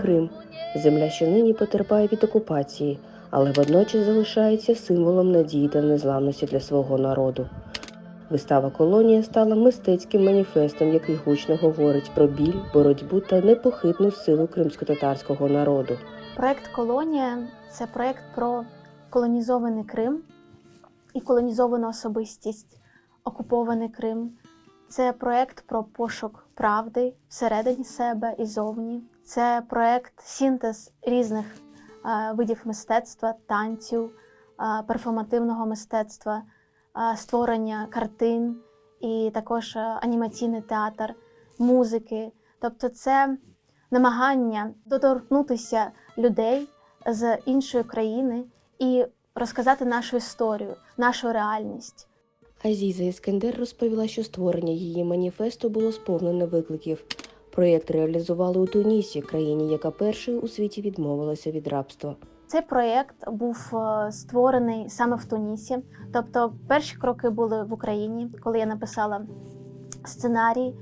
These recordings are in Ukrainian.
Крим, земля, що нині потерпає від окупації, але водночас залишається символом надії та незламності для свого народу. Вистава Колонія стала мистецьким маніфестом, який гучно говорить про біль, боротьбу та непохитну силу кримсько-татарського народу. Проект Колонія це проект про колонізований Крим і колонізовану особистість, окупований Крим. Це проект про пошук правди всередині себе і зовні. Це проект синтез різних е, видів мистецтва, танцю, е, перформативного мистецтва, е, створення картин і також анімаційний театр, музики. Тобто, це намагання доторкнутися людей з іншої країни і розказати нашу історію, нашу реальність. Азіза Іскендер розповіла, що створення її маніфесту було сповнене викликів. Проєкт реалізували у Тунісі, країні, яка першою у світі відмовилася від рабства. Цей проєкт був е, створений саме в Тунісі. Тобто, перші кроки були в Україні, коли я написала сценарій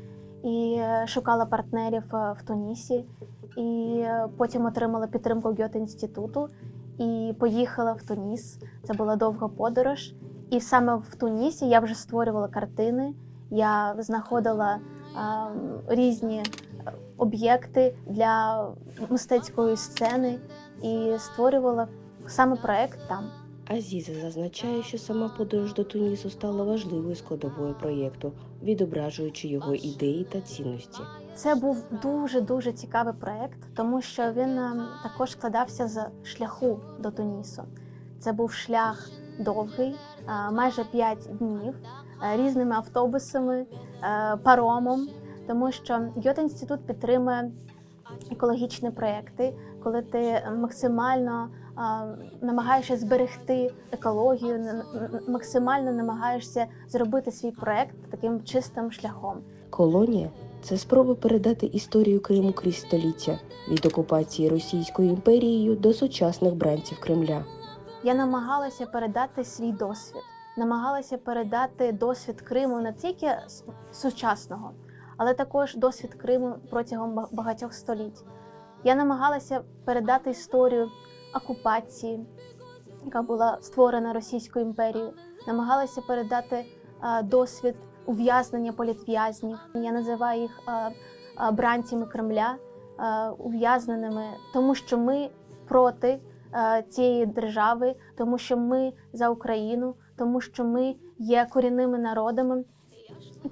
і е, шукала партнерів е, в Тунісі, і потім отримала підтримку Гьоте інституту і поїхала в Туніс. Це була довга подорож. І саме в Тунісі я вже створювала картини, я знаходила різні об'єкти для мистецької сцени і створювала саме проект там. Азіза зазначає, що сама подорож до Тунісу стала важливою складовою проєкту, відображуючи його ідеї та цінності. Це був дуже дуже цікавий проект, тому що він е, також складався з шляху до Тунісу. Це був шлях довгий, е, майже 5 днів, різними автобусами, е, паромом, тому що Гьоте інститут підтримує екологічні проекти, коли ти максимально е, намагаєшся зберегти екологію, максимально намагаєшся зробити свій проект таким чистим шляхом. Колонія це спроба передати історію Криму крізь століття від окупації Російською імперією до сучасних бранців Кремля. Я намагалася передати свій досвід, намагалася передати досвід Криму не тільки сучасного, але також досвід Криму протягом багатьох століть. Я намагалася передати історію окупації, яка була створена Російською імперією, намагалася передати досвід ув'язнення політв'язнів. Я називаю їх бранцями Кремля, ув'язненими, тому що ми проти цієї держави, тому що ми за Україну, тому що ми є корінними народами,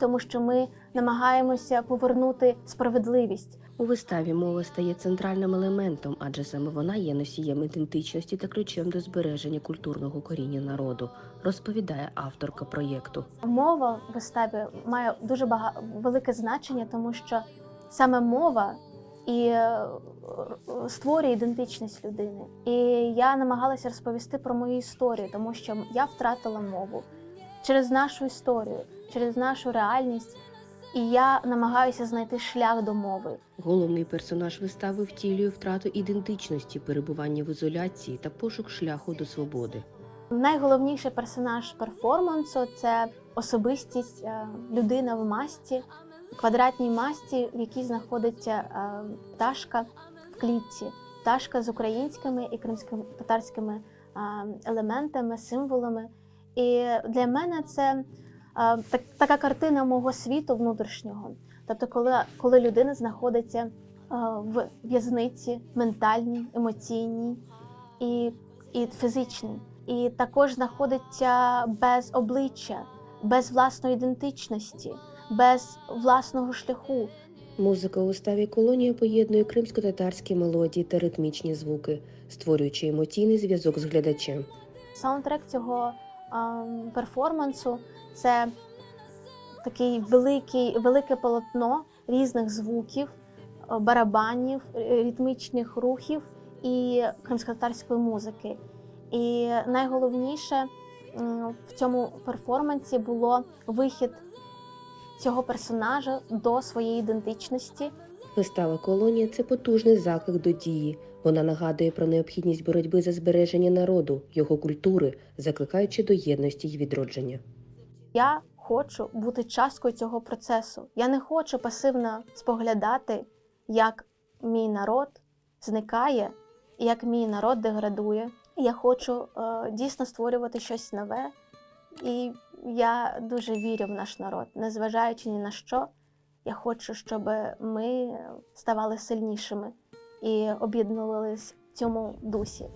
тому що ми намагаємося повернути справедливість. У виставі мова стає центральним елементом, адже саме вона є носієм ідентичності та ключем до збереження культурного коріння народу, розповідає авторка проєкту. Мова в виставі має дуже велике значення, тому що саме мова і е, створює ідентичність людини. І я намагалася розповісти про мою історію, тому що я втратила мову через нашу історію, через нашу реальність. І я намагаюся знайти шлях до мови. Головний персонаж вистави втілює втрату ідентичності, перебування в ізоляції та пошук шляху до свободи. Найголовніший персонаж перформансу це особистість е, людина в масті, квадратній масті, в якій знаходиться е, пташка в клітці, пташка з українськими і кримсько-татарськими е, елементами, символами. І для мене це е, так, така картина мого світу внутрішнього. Тобто, коли, коли людина знаходиться в в'язниці ментальній, емоційній і, і фізичній і також знаходиться без обличчя, без власної ідентичності, без власного шляху. Музика у виставі колонія поєднує кримсько-татарські мелодії та ритмічні звуки, створюючи емоційний зв'язок з глядачем. Саундтрек цього ем, перформансу це такий великий, велике полотно різних звуків, е, барабанів, е, ритмічних рухів і кримськотатарської музики. І найголовніше в цьому перформансі було вихід цього персонажа до своєї ідентичності. Вистава колонія це потужний заклик до дії. Вона нагадує про необхідність боротьби за збереження народу, його культури, закликаючи до єдності й відродження. Я хочу бути часткою цього процесу. Я не хочу пасивно споглядати, як мій народ зникає, як мій народ деградує. Я хочу е, дійсно створювати щось нове, і я дуже вірю в наш народ, незважаючи ні на що. Я хочу, щоб ми ставали сильнішими і об'єднувались в цьому дусі.